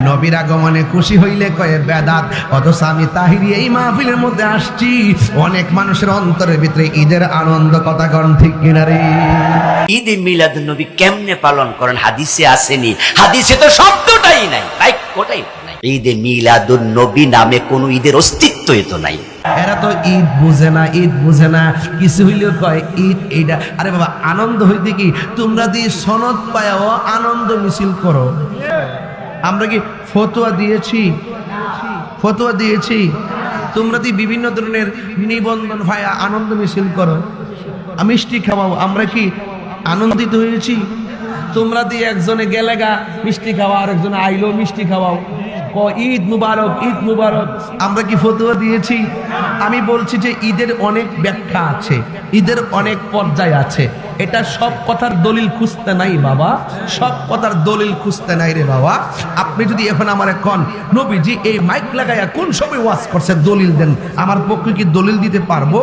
নবীর আগমনে খুশি হইলে কয়ে বেদাত অথচ আমি তাহিরি এই মাহফিলের মধ্যে আসছি। অনেক মানুষের অন্তরের ভিতরে ঈদের আনন্দ কথা কন ঠিক কিনা রে? ঈদ মিলাদ নবী কেমনে পালন করেন? হাদিসে আসেনি। হাদিসে তো শব্দটাই নাই বাক্যটাই নাই। ঈদে মিলাদুন নবী নামে কোন ঈদের অস্তিত্বই তো নাই। এরা তো ঈদ বুঝে না ঈদ বুঝে না। কিছু হইলেও কয় ঈদ এইটা আরে বাবা আনন্দ হইতে কি? তোমরা দিয়ে সনদ পায়াও আনন্দ মিছিল করো। আমরা কি ফতোয়া দিয়েছি? ফতোয়া দিয়েছি। তোমরা কি বিভিন্ন ধরনের নিবন্ধন ভাই আনন্দ মিছিল করো? মিষ্টি খাওয়াও। আমরা কি আনন্দিত হয়েছি? তোমরা দিয়ে একজনে গেলে গা, মিষ্টি খাওয়া আর একজনে আইলো, মিষ্টি খাওয়াও। ঈদ মুবারক ঈদ মুবারক। আমরা কি ফতুয়া দিয়েছি? আমি বলছি যে ঈদের অনেক ব্যাখ্যা আছে, ঈদের অনেক পর্যায় আছে। এটা সব কথার দলিল খুঁজতে নাই বাবা, সব কথার দলিল খুঁজতে নাই রে বাবা। আপনি যদি এখন আমার কন নবীজি এই মাইক লাগাইয়া কোন সময় ওয়াজ করছে দলিল দেন। আমার পক্ষে কি দলিল দিতে পারব?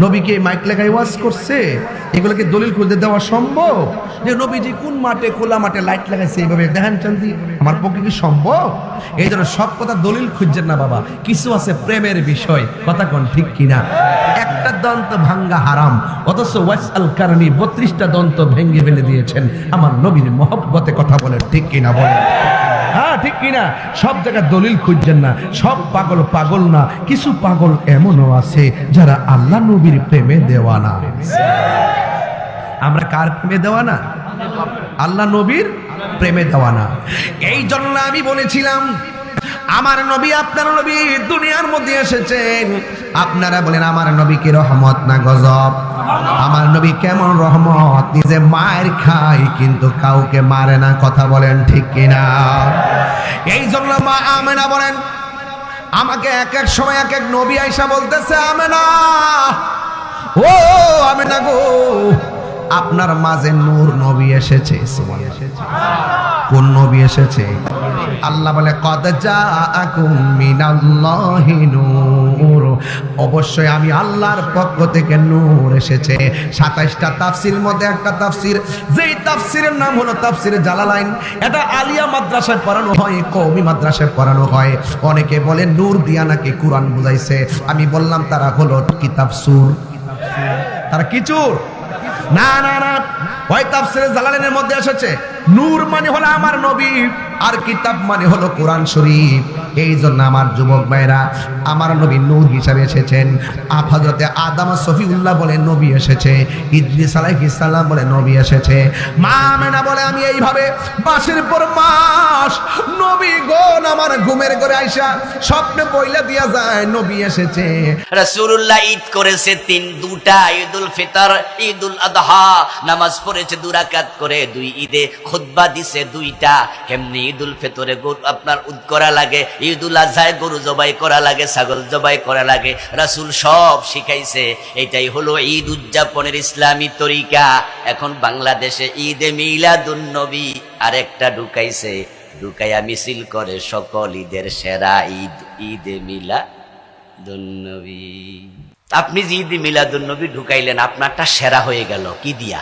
নবীকে মাইক লাগাই ওয়াজ করছে। এগুলোকে দলিল খুঁজে দেওয়া সম্ভব? যে নবীজি কোন মাঠে, খোলা মাঠে লাইট লাগাইছে এইভাবে? দেখেন চান্দি আমার পক্ষে কি সম্ভব? এই জন্য সব কথা দলিল খুঁজছেন না বাবা। কিছু আছে প্রেমের বিষয়, কথা কোন ঠিক কিনা? একটা দন্ত ভাঙ্গা হারাম, অথচ ওয়াস আল কারণী বত্রিশটা দন্ত ভেঙে ফেলে দিয়েছেন। আমার নবীর মহব্বতে কথা বলে ঠিক কিনা বলে হ্যাঁ ঠিক কিনা? সব জায়গায় দলিল খুঁজছেন না, সব পাগল পাগল না, কিছু পাগল এমনও আছে যারা আল্লাহ নবীর প্রেমে দেওয়ানা। আমরা কার প্রেমে দেওয়ানা? আল্লাহ নবীর প্রেমে দেওয়ানা। এই জন্য আমি বলেছিলাম, আমার নবী আপনার নবী দুনিয়ার মধ্যে এসেছেন। আপনারা বলেন, আমার নবী কি রহমত না গজব। আমার নবী কেমন রহমত? নিজে মায়ের খায় কিন্তু কাউকে মারে না, কথা বলেন ঠিক কিনা? এই জন্য মা আমেনা বলেন, আমাকে এক এক সময় এক এক নবী আইসা বলতেছে, আমেনা, ও আমেনা গো, আপনার মাঝে নূর নবী এসেছে কোন নবী এসেছে? আল্লাহ বলে, কদ অবশ্যই আমি আল্লাহর পক্ষ থেকে নূর এসেছে। সাতাইশটা তাফসির মধ্যে একটা তাফসির। যেই তাফসিরের নাম হলো তাফসির জালালাইন। এটা আলিয়া মাদ্রাসায় পড়ানো হয়, কওমি মাদ্রাসায় পড়ানো হয়। অনেকে বলে, নূর দিয়া নাকি কোরআন বুঝাইছে? আমি বললাম, তারা হলো কিতাব সুর। তারা কি চুর? না না না। ওই তাফসিরে জালালাইনের মধ্যে এসেছে। নূর মানে হলো আমার নবী, আর কিতাব মানে হলো কোরআন শরীফ। এই জন্য আমার যুবক ভাইরা আমার নবী নূর হিসাবে এসেছেন। আফাজতে আদাম সফিউল্লাহ বলে নবী এসেছে, ইদ্রিস আলাইহিস সালাম বলে নবী এসেছে। মা মেনা বলে আমি এইভাবে মাসের পর মাস নবী গণ আমার ঘুমের ঘরে আইসা স্বপ্নে বইলা দিয়া যায়, নবী এসেছে। রাসূলুল্লাহ ঈদ করেছে তিন, দুটা, ঈদুল ফিতর, ঈদুল আদহা, নামাজ পড়েছে দুরাকাত করে, দুই ঈদে খুতবা দিছে দুইটা কেমনি ঈদুল ফিতরে গরু আপনার উদ করা লাগে, ঈদুল আজহায় গরু জবাই করা লাগে, ছাগল জবাই করা লাগে, রাসূল সব শিখাইছে। এটাই হলো ঈদ উদযাপনের ইসলামী তরিকা। এখন বাংলাদেশে ঈদে মিলাদুন নবী আরেকটা ঢুকাইছে, ঢুকাইয়া মিছিল করে সকল ঈদের সেরা ঈদ, ঈদে মিলা দুন্নবী আপনি যে ঈদি মিলাদুন্নবী ঢুকাইলেন, আপনারটা সেরা হয়ে গেল, কি দিয়া?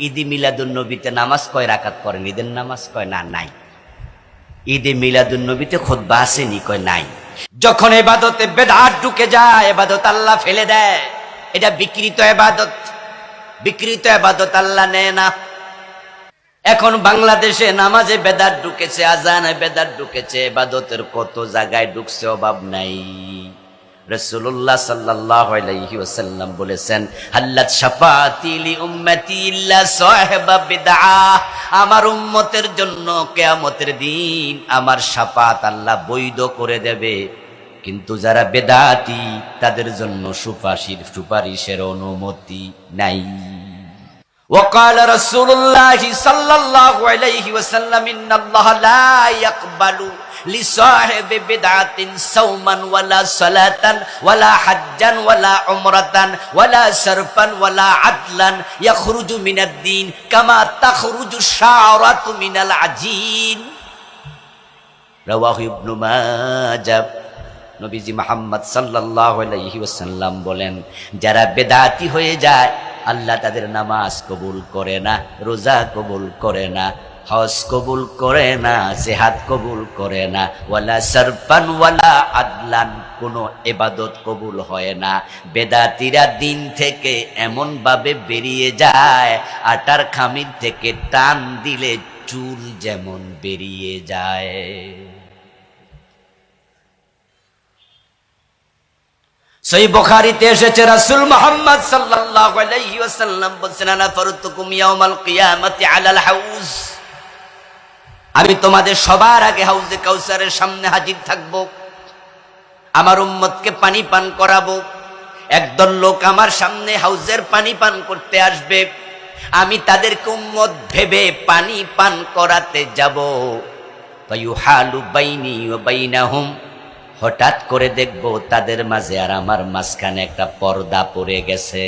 ঈদি মিলাদুন্নবীতে নামাজ কয় রাকাত করেন ঈদের নামাজ কয়? না, নাই। ঈদে মিলাদুন্নবীতে খোদবা আসেনি, কয় নাই। যখন এবাদতে বেদাত ঢুকে যায়, এবাদত আল্লাহ ফেলে দেয়। এটা বিকৃত এবাদত। বিকৃত এবাদত আল্লাহ নেয় না। এখন বাংলাদেশে নামাজে বেদাত ঢুকেছে, আজানে বেদাত ঢুকেছে, এবাদতের কত জায়গায় ঢুকছে অভাব নাই। রসুল্লাহ সাল্লাল্লাহু আলাইহি ওয়াসাল্লাম বলেছেন হাল্লাত শাফাতি লি উম্মতি ইল্লা সাহিবা বিদআহ আমার উম্মতের জন্য কিয়ামতের দিন আমার শাফাত আল্লাহ বৈধ করে দেবে কিন্তু যারা বেদাতি তাদের জন্য সুপারিশ সুপারিশের অনুমতি নাই وقال رسول الله صلى الله عليه وسلم إن الله لا يقبل লিসাহিবি ওয়ালা ওয়ালা ওয়ালা আজিন। বলেন, যারা বেদাতি হয়ে যায়, আল্লাহ তাদের নামাজ কবুল করে না, রোজা কবুল করে না। হজ কবুল করে না, জেহাদ কবুল করে না, ওয়ালা সরফান ওয়ালা আদলান কোনো এবাদত কবুল হয় না। বেদাতিরা দিন থেকে এমন ভাবে বেরিয়ে যায়, আটার খামির থেকে টান দিলে চুল যেমন বেরিয়ে যায়। সেই বুখারীতে এসেছে, রাসুল মুহাম্মদ ওয়াসাল্লাম বলছেন আলাল হাউজ। আমি তোমাদের সবার আগে হাউজে কাউসারের সামনে হাজির থাকব। আমার উম্মতকে পানি পান করাবো। একদল লোক আমার সামনে হাউজের পানি পান করতে আসবে। আমি তাদেরকে উম্মত ভেবে পানি পান করাতে যাব। হঠাৎ করে দেখব তাদের মাঝে আর আমার মাঝখানে একটা পর্দা পড়ে গেছে।